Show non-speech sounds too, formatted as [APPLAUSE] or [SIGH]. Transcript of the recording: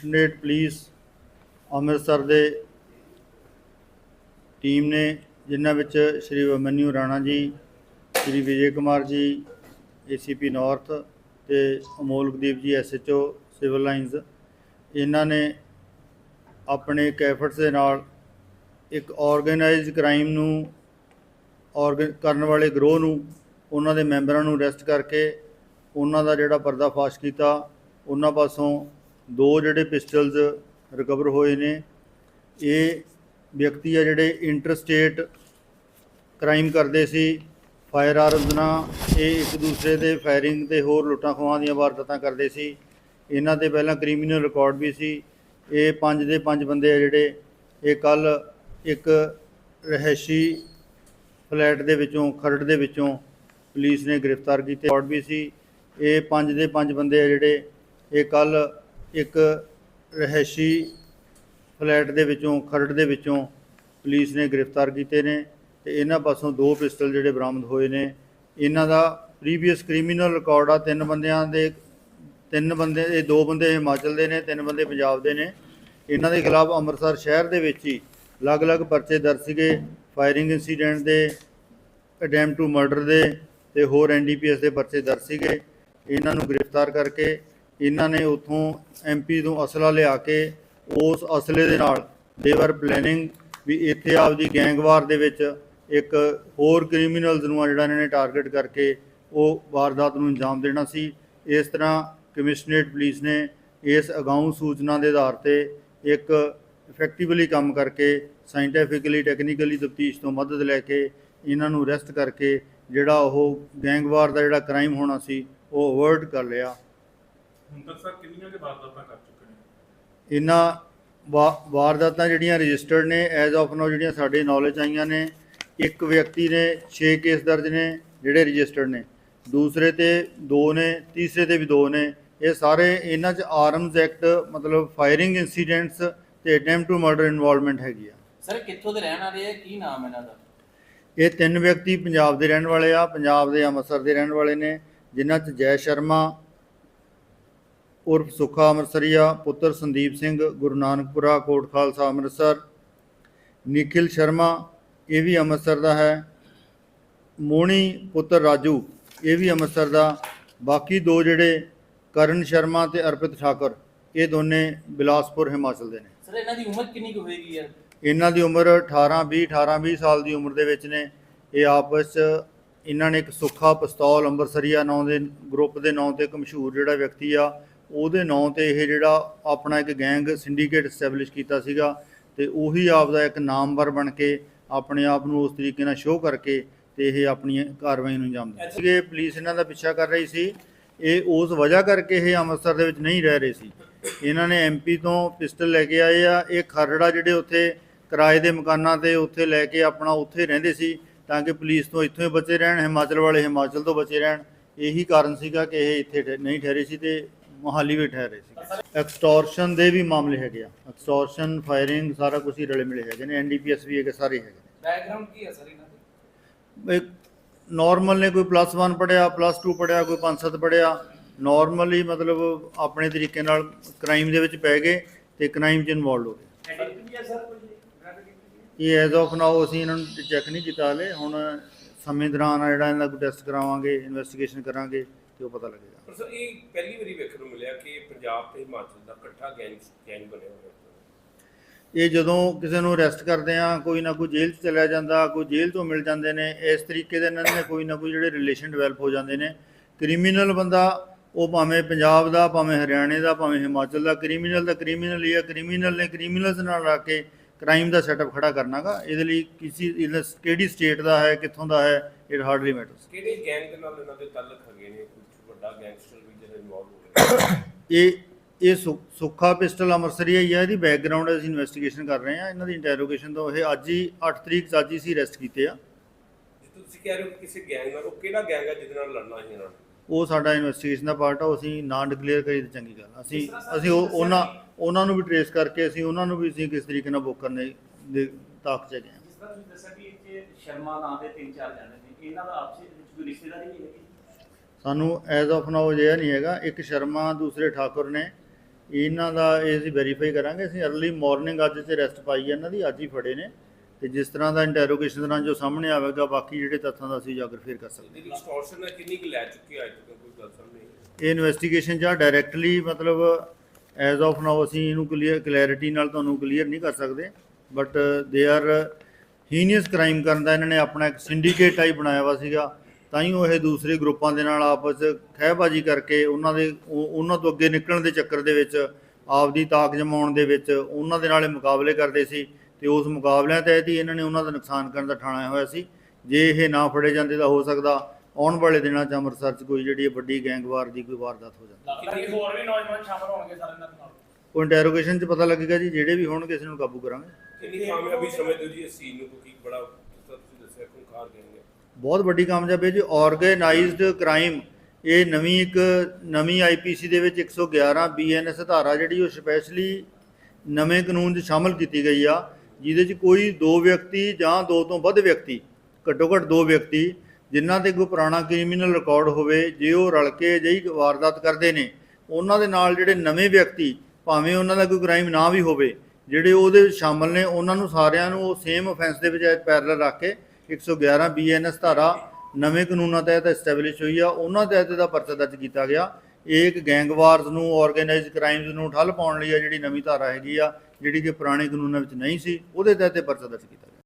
State police Amritsar ਦੇ team ਨੇ, ਜਿਨ੍ਹਾਂ ਵਿੱਚ ਸ਼੍ਰੀ ਅਮਨਿਊ ਰਾਣਾ ਜੀ, ਸ਼੍ਰੀ ਵਿਜੇ ਕੁਮਾਰ ਜੀ ਏਸੀਪੀ ਨਾਰਥ ਤੇ ਅਮੋਲਕਦੀਪ ਜੀ ਐਸਐਚਓ ਸਿਵਲ ਲਾਈਨਸ ਇਹਨਾਂ ਨੇ ਆਪਣੇ ਕੈਫਰਟਸ ਦੇ ਨਾਲ ਇੱਕ ਆਰਗੇਨਾਈਜ਼ਡ ਕ੍ਰਾਈਮ ਨੂੰ ਔਰਗਨ ਕਰਨ ਵਾਲੇ ਗਰੋਹ ਨੂੰ, ਉਹਨਾਂ ਦੇ ਮੈਂਬਰਾਂ ਨੂੰ ਅਰੈਸਟ ਕਰਕੇ, ਉਹਨਾਂ ਦਾ ਜਿਹੜਾ ਪਰਦਾਫਾਸ਼ ਕੀਤਾ, ਉਹਨਾਂ ਪਾਸੋਂ ਦੋ ਜਿਹੜੇ ਪਿਸਟਲਸ ਰਿਕਵਰ ਹੋਏ ਨੇ, ਇਹ ਵਿਅਕਤੀ ਆ ਜਿਹੜੇ ਇੰਟਰਸਟੇਟ ਕ੍ਰਾਈਮ ਕਰਦੇ ਸੀ ਫਾਇਰ ਆਰਮਸ ਨਾਲ, ਇਹ ਇੱਕ ਦੂਸਰੇ ਦੇ ਫਾਇਰਿੰਗ ਤੇ ਹੋਰ ਲੁੱਟਾਂ ਖੋਹਾਂ ਦੀਆਂ ਵਾਰਦਾਤਾਂ ਕਰਦੇ ਸੀ। ਇਹਨਾਂ ਦੇ ਪਹਿਲਾਂ ਕ੍ਰਿਮੀਨਲ ਰਿਕਾਰਡ ਵੀ ਸੀ। ਇਹ ਪੰਜ ਦੇ ਪੰਜ ਬੰਦੇ ਆ ਜਿਹੜੇ, ਇਹ ਕੱਲ ਇੱਕ ਰਹਿਸ਼ੀ ਫਲੈਟ ਦੇ ਵਿੱਚੋਂ, ਖਰੜ ਦੇ ਵਿੱਚੋਂ ਪੁਲਿਸ ਨੇ ਗ੍ਰਿਫਤਾਰ ਕੀਤੇ। ਰਿਕਾਰਡ ਵੀ ਸੀ। ਇਹ ਪੰਜ ਦੇ ਪੰਜ ਬੰਦੇ ਆ ਜਿਹੜੇ, ਇਹ ਕੱਲ ਇੱਕ ਰਹਿਸ਼ੀ ਫਲੈਟ ਦੇ ਵਿੱਚੋਂ, ਖਰੜ ਦੇ ਵਿੱਚੋਂ ਪੁਲਿਸ ਨੇ ਗ੍ਰਿਫਤਾਰ ਕੀਤੇ ਨੇ ਤੇ ਇਹਨਾਂ ਪਾਸੋਂ ਦੋ ਪਿਸਟਲ ਜਿਹੜੇ ਬਰਾਮਦ ਹੋਏ ਨੇ। ਇਹਨਾਂ ਦਾ ਪ੍ਰੀਵੀਅਸ ਕ੍ਰਿਮੀਨਲ ਰਿਕਾਰਡ ਆ, ਤਿੰਨ ਬੰਦਿਆਂ ਦੇ, ਤਿੰਨ ਬੰਦੇ, ਇਹ ਦੋ ਬੰਦੇ ਹਿਮਾਚਲ ਦੇ ਨੇ, ਤਿੰਨ ਬੰਦੇ ਪੰਜਾਬ ਦੇ ਨੇ। ਇਹਨਾਂ ਦੇ ਖਿਲਾਫ ਅੰਮ੍ਰਿਤਸਰ ਸ਼ਹਿਰ ਦੇ ਵਿੱਚ ਹੀ ਅਲੱਗ-ਅਲੱਗ ਪਰਚੇ ਦਰਜ ਸੀਗੇ ਫਾਇਰਿੰਗ ਇਨਸੀਡੈਂਟ ਦੇ ਅਟੈਂਪਟ ਟੂ ਮਰਡਰ ਦੇ ਤੇ ਹੋਰ ਐਨਡੀਪੀਐਸ ਦੇ ਪਰਚੇ ਦਰਜ ਸੀਗੇ। ਇਹਨਾਂ ਨੂੰ ਗ੍ਰਿਫਤਾਰ ਕਰਕੇ ਇਹਨਾਂ ਨੇ ਉਥੋਂ ਐਮਪੀ ਤੋਂ ਅਸਲਾ ਲਿਆ ਕੇ ਉਸ ਅਸਲੇ ਦੇ ਨਾਲ ਦੇਵਰ ਪਲੈਨਿੰਗ ਵੀ ਇੱਥੇ ਆਪਦੀ ਗੈਂਗਵਾਰ ਦੇ ਵਿੱਚ ਇੱਕ ਹੋਰ ਕ੍ਰਿਮੀਨਲਸ ਨੂੰ ਆ ਜਿਹੜਾ ਇਹਨਾਂ ਨੇ ਟਾਰਗੇਟ ਕਰਕੇ ਉਹ ਵਾਰਦਾਤ ਨੂੰ ਅੰਜਾਮ ਦੇਣਾ ਸੀ। ਇਸ ਤਰ੍ਹਾਂ ਕਮਿਸ਼ਨਰੇਟ ਪੁਲਿਸ ਨੇ ਇਸ ਅਗਾਊਂ ਸੂਚਨਾ ਦੇ ਆਧਾਰ ਤੇ ਇੱਕ ਇਫੈਕਟਿਵਲੀ ਕੰਮ ਕਰਕੇ ਸਾਇੰਟੀਫਿਕਲੀ ਟੈਕਨੀਕਲੀ ਤਫਤੀਸ਼ ਤੋਂ ਮਦਦ ਲੈ ਕੇ ਇਹਨਾਂ ਨੂੰ ਅਰੈਸਟ ਕਰਕੇ ਜਿਹੜਾ ਉਹ ਗੈਂਗਵਾਰ ਦਾ ਜਿਹੜਾ ਕ੍ਰਾਈਮ ਹੋਣਾ ਸੀ, ਉਹ ਅਵੋਇਡ ਕਰ ਲਿਆ। ਹੁਣ ਤੱਕ ਸਰ ਕਿੰਨੀਆਂ ਦੇ ਵਾਰਦਾਤਾਂ ਕਰ ਚੁੱਕੇ ਨੇ? ਇਹਨਾਂ ਵਾ- ਵਾਰਦਾਤਾਂ ਜਿਹੜੀਆਂ ਰਜਿਸਟਰਡ ਨੇ ਐਜ਼ ਆਫ ਨਾਓ ਜਿਹੜੀਆਂ ਸਾਡੇ ਨੌਲੇਜ ਆਈਆਂ ਨੇ ਇੱਕ ਵਿਅਕਤੀ ਨੇ 6 ਕੇਸ ਦਰਜ ਨੇ ਜਿਹੜੇ ਰਜਿਸਟਰਡ ਨੇ। ਦੂਸਰੇ ਤੇ 2 ਨੇ ਤੀਸਰੇ ਤੇ ਵੀ 2 ਨੇ। ਇਹ ਸਾਰੇ ਇਹਨਾਂ 'ਚ ਆਰਮਸ ਐਕਟ ਮਤਲਬ ਫਾਇਰਿੰਗ ਇਨਸੀਡੈਂਟਸ ਤੇ ਅਟੈਂਪਟ ਟੂ ਮਰਡਰ ਇਨਵੋਲਵਮੈਂਟ ਹੈਗੀ ਆ। ਸਰ ਕਿੱਥੋਂ ਦੇ ਰਹਿਣ ਵਾਲੇ ਆ? ਕੀ ਨਾਮ ਇਹਨਾਂ ਦਾ? ਇਹ ਤਿੰਨ ਵਿਅਕਤੀ ਪੰਜਾਬ ਦੇ ਰਹਿਣ ਵਾਲੇ ਆ ਪੰਜਾਬ ਦੇ ਅੰਮ੍ਰਿਤਸਰ ਦੇ ਰਹਿਣ ਵਾਲੇ ਨੇ ਜਿਨ੍ਹਾਂ 'ਚ ਜੈ ਸ਼ਰਮਾ ਉਰਫ ਸੁਖਾ ਅੰਮ੍ਰਿਤਸਰੀਆ ਪੁੱਤਰ ਸੰਦੀਪ ਸਿੰਘ ਗੁਰੂ ਨਾਨਕਪੁਰਾ ਕੋਟ ਖਾਲਸਾ ਅੰਮ੍ਰਿਤਸਰ ਨikhil ਸ਼ਰਮਾ ਇਹ ਵੀ ਅੰਮ੍ਰਿਤਸਰ ਦਾ ਹੈ। ਮੋਣੀ ਪੁੱਤਰ ਰਾਜੂ ਇਹ ਵੀ ਅੰਮ੍ਰਿਤਸਰ ਦਾ। ਬਾਕੀ ਦੋ ਜਿਹੜੇ ਕਰਨ ਸ਼ਰਮਾ ਤੇ ਅਰਪਿਤ ਠਾਕੁਰ ਇਹ ਦੋਨੇ ਬਿਲਾਸਪੁਰ ਹਿਮਾਚਲ ਦੇ ਨੇ। ਸਰ ਇਹਨਾਂ ਦੀ ਉਮਰ ਕਿੰਨੀ ਕੁ ਹੋਏਗੀ ਯਾਰ? ਇਹਨਾਂ ਦੀ ਉਮਰ 18 20 18 20 ਸਾਲ ਦੀ ਉਮਰ ਦੇ ਵਿੱਚ ਨੇ। ਇਹ ਆਪਸ 'ਚ ਇਹਨਾਂ ਨੇ ਇੱਕ ਸੁੱਖਾ ਪਿਸਤੌਲ ਅੰਬਰਸਰੀਆ ਨਾਂ ਦੇ ਗਰੁੱਪ ਦੇ ਨਾਂ ਤੇ ਇੱਕ ਮਸ਼ਹੂਰ ਜਿਹੜਾ ਵਿਅਕਤੀ ਆ ਉਹਦੇ ਨਾਂ ਤੇ ਇਹ ਜਿਹੜਾ ਆਪਣਾ ਇੱਕ ਗੈਂਗ ਸਿੰਡੀਕੇਟ ਐਸਟੈਬਲਿਸ਼ ਕੀਤਾ ਸੀਗਾ ਤੇ ਉਹੀ ਆਪ ਦਾ ਇੱਕ ਨਾਮਵਰ ਬਣ ਕੇ ਆਪਣੇ ਆਪ ਨੂੰ ਉਸ ਤਰੀਕੇ ਨਾਲ ਸ਼ੋਅ ਕਰਕੇ ਤੇ ਇਹ ਆਪਣੀ ਕਾਰਵਾਈ ਨੂੰ ਅੰਜਾਮ ਦਿੰਦੇ ਸੀਗੇ। ਪੁਲਿਸ ਇਹਨਾਂ ਦਾ ਪਿੱਛਾ ਕਰ ਰਹੀ ਸੀ। ਇਹ ਉਸ ਵਜ੍ਹਾ ਕਰਕੇ ਇਹ ਅੰਮ੍ਰਿਤਸਰ ਦੇ ਵਿੱਚ ਨਹੀਂ ਰਹਿ ਰਹੇ ਸੀ। ਇਹਨਾਂ ਨੇ ਐਮਪੀ ਤੋਂ ਪਿਸਟਲ ਲੈ ਕੇ ਆਏ ਆ। ਇਹ ਖਰੜਾ ਜਿਹੜੇ ਉੱਥੇ ਕਿਰਾਏ ਦੇ ਮਕਾਨਾਂ ਤੇ ਉੱਥੇ ਲੈ ਕੇ ਆਪਣਾ ਉੱਥੇ ਰਹਿੰਦੇ ਸੀ ਤਾਂ ਕਿ ਪੁਲਿਸ ਤੋਂ ਇੱਥੋਂ ਹੀ ਬਚੇ ਰਹਿਣ, ਹਿਮਾਚਲ ਵਾਲੇ ਹਿਮਾਚਲ ਤੋਂ ਬਚੇ ਰਹਿਣ। ਇਹੀ ਕਾਰਨ ਸੀਗਾ ਕਿ ਇਹ ਇੱਥੇ ਠਹਿ- ਨਹੀਂ ਠਹਿਰੇ ਸੀ ਤੇ ਮੋਹਾਲੀ ਵੀ ਠਹਿਰੇ ਸੀ। ਐਕਸਟੋਰਸ਼ਨ ਦੇ ਵੀ ਮਾਮਲੇ ਹੈਗੇ ਆ। ਐਕਸਟੋਰਸ਼ਨ ਫਾਇਰਿੰਗ ਸਾਰਾ ਕੁਝ ਹੀ ਰਲੇ ਮਿਲੇ ਹੈਗੇ ਨੇ। ਐਨਡੀਪੀਐਸ ਵੀ ਹੈਗੇ ਸਾਰੇ ਹੈਗੇ ਬੈਕਗ੍ਰਾਉਂਡ ਕੀ ਹੈ ਸਰ ਇਹਨਾਂ ਦਾ? ਇੱਕ ਨਾਰਮਲ ਨੇ ਕੋਈ ਪਲੱਸ 1 ਪੜਿਆ ਪਲੱਸ 2 ਪੜਿਆ ਕੋਈ 5-7 ਪੜਿਆ ਨਾਰਮਲੀ ਮਤਲਬ ਆਪਣੇ ਤਰੀਕੇ ਨਾਲ ਕ੍ਰਾਈਮ ਦੇ ਵਿੱਚ ਪੈ ਗਏ ਤੇ ਕ੍ਰਾਈਮ 'ਚ ਇਨਵੋਲਡ ਹੋ ਗਏ। ਇਹ ਐਜ਼ ਆਫ ਨਾਓ ਅਸੀਂ ਇਹਨਾਂ ਨੂੰ ਚੈੱਕ ਨਹੀਂ ਕੀਤਾ ਹਲੇ। ਹੁਣ ਸਮੇਂ ਦੌਰਾਨ ਆ ਜਿਹੜਾ ਇਹਨਾਂ ਦਾ ਕੋਈ ਟੈਸਟ ਕਰਾਵਾਂਗੇ ਇਨਵੈਸਟੀਗੇਸ਼ਨ ਕਰਾਂਗੇ। ਤੇ ਉਹ ਪਤਾ ਲੱਗੇਗਾ। ਪਰ ਸਰ ਇਹ ਪਹਿਲੀ ਵਾਰੀ ਵੇਖਣ ਨੂੰ ਮਿਲਿਆ ਕਿ ਪੰਜਾਬ ਤੇ ਹਿਮਾਚਲ ਦਾ ਇਕੱਠਾ ਗੈਂਗ ਗੈਂਗ ਬਣਿਆ ਹੋਇਆ ਇਹ ਜਦੋਂ ਕਿਸੇ ਨੂੰ ਅਰੈਸਟ ਕਰਦੇ ਆ ਕੋਈ ਨਾ ਕੋਈ ਜੇਲ੍ਹ 'ਚ ਚਲਿਆ ਜਾਂਦਾ ਕੋਈ ਜੇਲ੍ਹ ਤੋਂ ਮਿਲ ਜਾਂਦੇ ਨੇ ਇਸ ਤਰੀਕੇ ਦੇ ਇਹਨਾਂ ਦੇ ਕੋਈ ਨਾ ਕੋਈ ਜਿਹੜੇ ਰਿਲੇਸ਼ਨ ਡਿਵੈਲਪ ਹੋ ਜਾਂਦੇ ਨੇ। ਕ੍ਰਿਮੀਨਲ ਬੰਦਾ ਉਹ ਭਾਵੇਂ ਪੰਜਾਬ ਦਾ ਭਾਵੇਂ ਹਰਿਆਣੇ ਦਾ ਭਾਵੇਂ ਹਿਮਾਚਲ ਦਾ ਕ੍ਰਿਮੀਨਲ ਦਾ ਕ੍ਰਿਮੀਨਲ ਹੀ ਆ ਕ੍ਰਿਮੀਨਲ ਨੇ ਕ੍ਰਿਮੀਨਲਸ ਨਾਲ ਲਾ ਕੇ ਕ੍ਰਾਈਮ ਦਾ ਸੈਟਅਪ ਖੜਾ ਕਰਨਾਗਾ। ਇਹਦੇ ਲਈ ਕਿਸੇ ਕਿਹੜੀ ਸਟੇਟ ਦਾ ਹੈ ਕਿੱਥੋਂ ਦਾ ਹੈ ਇਟ ਹਾਰਡਲੀ ਮੈਟਰਸ ਕਿਹੜੇ ਗੈਂਗ ਦੇ ਨਾਲ ਇਹਨਾਂ ਦੇ ਤਾਲੁਕ ਹੈਗੇ ਨੇ? ਵੱਡਾ ਗੈਂਗਸਟਰ ਵੀ ਜਿਹੜੇ ਇਨਵੋਲਵ ਹੋ ਰਹੇ। [COUGHS] ਇਹ ਇਹ ਸੁੱਖਾ ਪਿਸਟਲ ਅੰਮ੍ਰਿਤਸਰੀਆ ਹੀ ਆ ਇਹਦੀ ਬੈਕਗ੍ਰਾਉਂਡ ਅਸੀਂ ਇਨਵੈਸਟੀਗੇਸ਼ਨ ਕਰ ਰਹੇ ਆ ਇਹਨਾਂ ਦੀ ਇੰਟਰੋਗੇਸ਼ਨ ਤੋਂ ਇਹ ਅੱਜ ਹੀ 8 ਤਰੀਕ ਅੱਜ ਹੀ ਸੀ ਅਰੈਸਟ ਕੀਤੇ ਆ। ਤੁਸੀਂ ਕਹਿ ਰਹੇ ਹੋ ਕਿ ਕਿਸੇ ਗੈਂਗ ਨਾਲ ਉਹ ਕਿਹੜਾ ਗੈਂਗ ਹੈ ਜਿਹਦੇ ਨਾਲ ਲੜਨਾ ਸੀ ਇਹਨਾਂ ਨੇ? ਉਹ ਸਾਡਾ ਇਨਵੈਸਟੀਗੇਸ਼ਨ ਦਾ ਪਾਰਟ ਆ ਅਸੀਂ ਨਾਂ ਡਿਕਲੇਅਰ ਕਰੀ ਤਾਂ ਚੰਗੀ ਗੱਲ ਅਸੀਂ ਅਸੀਂ ਉਹ ਉਹਨਾਂ ਉਹਨਾਂ ਨੂੰ ਵੀ ਟਰੇਸ ਕਰਕੇ ਅਸੀਂ ਉਹਨਾਂ ਨੂੰ ਵੀ ਅਸੀਂ ਕਿਸ ਤਰੀਕੇ ਨਾਲ ਬੁੱਕ ਕਰਨੇ ਦੇ ਤਾਕ ਚ ਗਏ ਹਾਂ ਜਿਸ ਤਰ੍ਹਾਂ ਤੁਸੀਂ ਦੱਸਿਆ ਕਿ ਇੱਥੇ ਸ਼ਰਮਾ ਨਾਂ ਦੇ ਤਿੰਨ ਚਾਰ ਜਾਣੇ ਨੇ। ਇਹਨਾਂ ਦਾ ਆਪਸੀ ਵਿੱਚ ਕੋਈ ਰਿਸ਼ਤੇਦਾਰੀ ਨਹੀਂ ਹੈਗੀ? ਸਾਨੂੰ ਐਜ਼ ਆਫ ਨਾਓ ਜਿਹਾ ਨਹੀਂ ਹੈਗਾ। ਇੱਕ ਸ਼ਰਮਾ ਦੂਸਰੇ ਠਾਕੁਰ ਨੇ। ਇਹਨਾਂ ਦਾ ਇਹ ਅਸੀਂ ਵੈਰੀਫਾਈ ਕਰਾਂਗੇ। ਅਸੀਂ ਅਰਲੀ ਮਾਰਨਿੰਗ ਅੱਜ ਤੇ ਰੈਸਟ ਪਾਈ ਹੈ ਇਹਨਾਂ ਦੀ ਅੱਜ ਹੀ ਫੜੇ ਨੇ। ਤੇ ਜਿਸ ਤਰ੍ਹਾਂ ਦਾ ਇੰਟਰੋਗੇਸ਼ਨ ਦੌਰਾਨ ਜੋ ਸਾਹਮਣੇ ਆਵੇਗਾ ਬਾਕੀ ਜਿਹੜੇ ਤੱਥਾਂ ਦਾ ਅਸੀਂ ਉਜਾਗਰ ਫੇਰ ਕਰ ਸਕਦੇ ਹਾਂ। ਐਕਸਟੋਰਸ਼ਨ ਹੈ ਕਿੰਨੀ ਕੁ ਲੈ ਚੁੱਕੀ ਹੈ ਅੱਜ ਤੱਕ? ਕੋਈ ਗੱਲ ਸਾਹਮਣੇ ਇਹ ਇਨਵੈਸਟੀਗੇਸ਼ਨ ਜਾਂ ਡਾਇਰੈਕਟਲੀ ਮਤਲਬ ਐਜ਼ ਆਫ ਨਾਓ ਅਸੀਂ ਇਹਨੂੰ ਕਲੀਅਰ ਕਲੈਰਿਟੀ ਨਾਲ ਤੁਹਾਨੂੰ ਕਲੀਅਰ ਨਹੀਂ ਕਰ ਸਕਦੇ। But they are heinous crime ਕਰਨ ਦਾ ਇਹਨਾਂ ਨੇ ਆਪਣਾ ਇੱਕ ਸਿੰਡੀਕੇਟ ਟਾਈਪ ਬਣਾਇਆ ਵਾ ਸੀਗਾ। ਤਾਂ ਹੀ ਉਹ ਇਹ ਦੂਸਰੇ ਗਰੁੱਪਾਂ ਦੇ ਨਾਲ ਆਪਸ ਖਹਿਬਾਜ਼ੀ ਕਰਕੇ ਉਹਨਾਂ ਦੇ ਉਹ- ਉਹਨਾਂ ਤੋਂ ਅੱਗੇ ਨਿਕਲਣ ਦੇ ਚੱਕਰ ਦੇ ਵਿੱਚ ਆਪਦੀ ਤਾਕ ਜਮਾਉਣ ਦੇ ਵਿੱਚ ਉਹਨਾਂ ਦੇ ਨਾਲ ਇਹ ਮੁਕਾਬਲੇ ਕਰਦੇ ਸੀ ਤੇ ਉਸ ਮੁਕਾਬਲਿਆਂ ਤਹਿਤ ਹੀ ਇਹਨਾਂ ਨੇ ਉਹਨਾਂ ਦਾ ਨੁਕਸਾਨ ਕਰਨ ਦਾ ਠਾਣਿਆ ਹੋਇਆ ਸੀ। ਜੇ ਇਹ ਨਾ ਫੜੇ ਜਾਂਦੇ ਤਾਂ ਹੋ ਸਕਦਾ ਆਉਣ ਵਾਲੇ ਦਿਨਾਂ 'ਚ ਅੰਮ੍ਰਿਤਸਰ 'ਚ ਕੋਈ ਜਿਹੜੀ ਵੱਡੀ ਗੈਂਗਵਾਰ ਦੀ ਕੋਈ ਵਾਰਦਾਤ ਹੋ ਜਾਂਦੀ ਲੱਗਦਾ ਕਿ ਹੋਰ ਵੀ ਨੌਜਵਾਨ ਸ਼ਾਮਲ ਹੋਣਗੇ ਸਾਰੇ ਇਹਨਾਂ ਦੇ ਨਾਲ। ਉਹ ਇੰਟਰੋਗੇਸ਼ਨ 'ਚ ਪਤਾ ਲੱਗੇਗਾ ਜੀ ਜਿਹੜੇ ਵੀ ਹੋਣਗੇ ਇਸ ਨੂੰ ਕਾਬੂ ਕਰਾਂਗੇ। ਕਿੰਨੀ ਕਾਮਯਾਬੀ ਸਮਝਦੇ ਹੋ ਜੀ ਇਸ ਸੀਨ ਨੂੰ? ਕਿਉਂਕਿ ਬੜਾ ਤੁਸੀਂ ਦੱਸਿਆ ਖੁੰਖਾਰ ਗੈਂਗ ਹੈ ਬਹੁਤ ਵੱਡੀ ਕਾਮਯਾਬੀ ਹੈ ਜੀ। ਆਰਗੇਨਾਈਜ਼ਡ ਕ੍ਰਾਈਮ ਇਹ ਨਵੀਂ ਇੱਕ, ਨਵੀਂ ਆਈਪੀਸੀ ਦੇ ਵਿੱਚ 111 ਬੀਐਨਐਸ ਧਾਰਾ ਜਿਹੜੀ ਉਹ ਸਪੈਸ਼ਲੀ ਨਵੇਂ ਕਾਨੂੰਨ 'ਚ ਸ਼ਾਮਲ ਕੀਤੀ ਗਈ ਆ, ਜਿਹਦੇ 'ਚ ਕੋਈ ਦੋ ਵਿਅਕਤੀ ਜਾਂ ਦੋ ਤੋਂ ਵੱਧ ਵਿਅਕਤੀ, ਘੱਟੋ ਘੱਟ ਦੋ ਵਿਅਕਤੀ, ਜਿਨ੍ਹਾਂ ਤੇ ਕੋਈ ਪੁਰਾਣਾ ਕ੍ਰਿਮੀਨਲ ਰਿਕਾਰਡ ਹੋਵੇ, ਜੇ ਉਹ ਰਲ ਕੇ ਅਜਿਹੀ ਵਾਰਦਾਤ ਕਰਦੇ ਨੇ, ਉਹਨਾਂ ਦੇ ਨਾਲ ਜਿਹੜੇ ਨਵੇਂ ਵਿਅਕਤੀ, ਭਾਵੇਂ ਉਹਨਾਂ ਦਾ ਕੋਈ ਕ੍ਰਾਈਮ ਨਾ ਵੀ ਹੋਵੇ, ਜਿਹੜੇ ਉਹਦੇ ਵਿੱਚ ਸ਼ਾਮਲ ਨੇ, ਉਹਨਾਂ ਨੂੰ ਸਾਰਿਆਂ ਨੂੰ ਉਹ ਸੇਮ ਅਫੈਂਸ ਦੇ ਵਿੱਚ ਪੈਰਲਲ ਰੱਖ ਕੇ 111 ਬੀਐਨਐਸ ਧਾਰਾ ਨਵੇਂ ਕਾਨੂੰਨਾਂ ਤਹਿਤ ਐਸਟੈਬਲਿਸ਼ ਹੋਈ ਆ, ਉਹਨਾਂ ਤਹਿਤ ਇਹਦਾ ਪਰਚਾ ਦਰਜ ਕੀਤਾ ਗਿਆ। ਇਹ ਇੱਕ ਗੈਂਗਵਾਰਸ ਨੂੰ ਆਰਗੇਨਾਈਜ਼ਡ ਕ੍ਰਾਈਮਸ ਨੂੰ ਠੱਲ ਪਾਉਣ ਲਈ ਆ, ਜਿਹੜੀ ਨਵੀਂ ਧਾਰਾ ਹੈਗੀ ਆ, ਜਿਹੜੀ ਕਿ ਪੁਰਾਣੇ ਕਾਨੂੰਨਾਂ ਵਿੱਚ ਨਹੀਂ ਸੀ, ਉਹਦੇ ਤਹਿਤ ਇਹ ਪਰਚਾ ਦਰਜ ਕੀਤਾ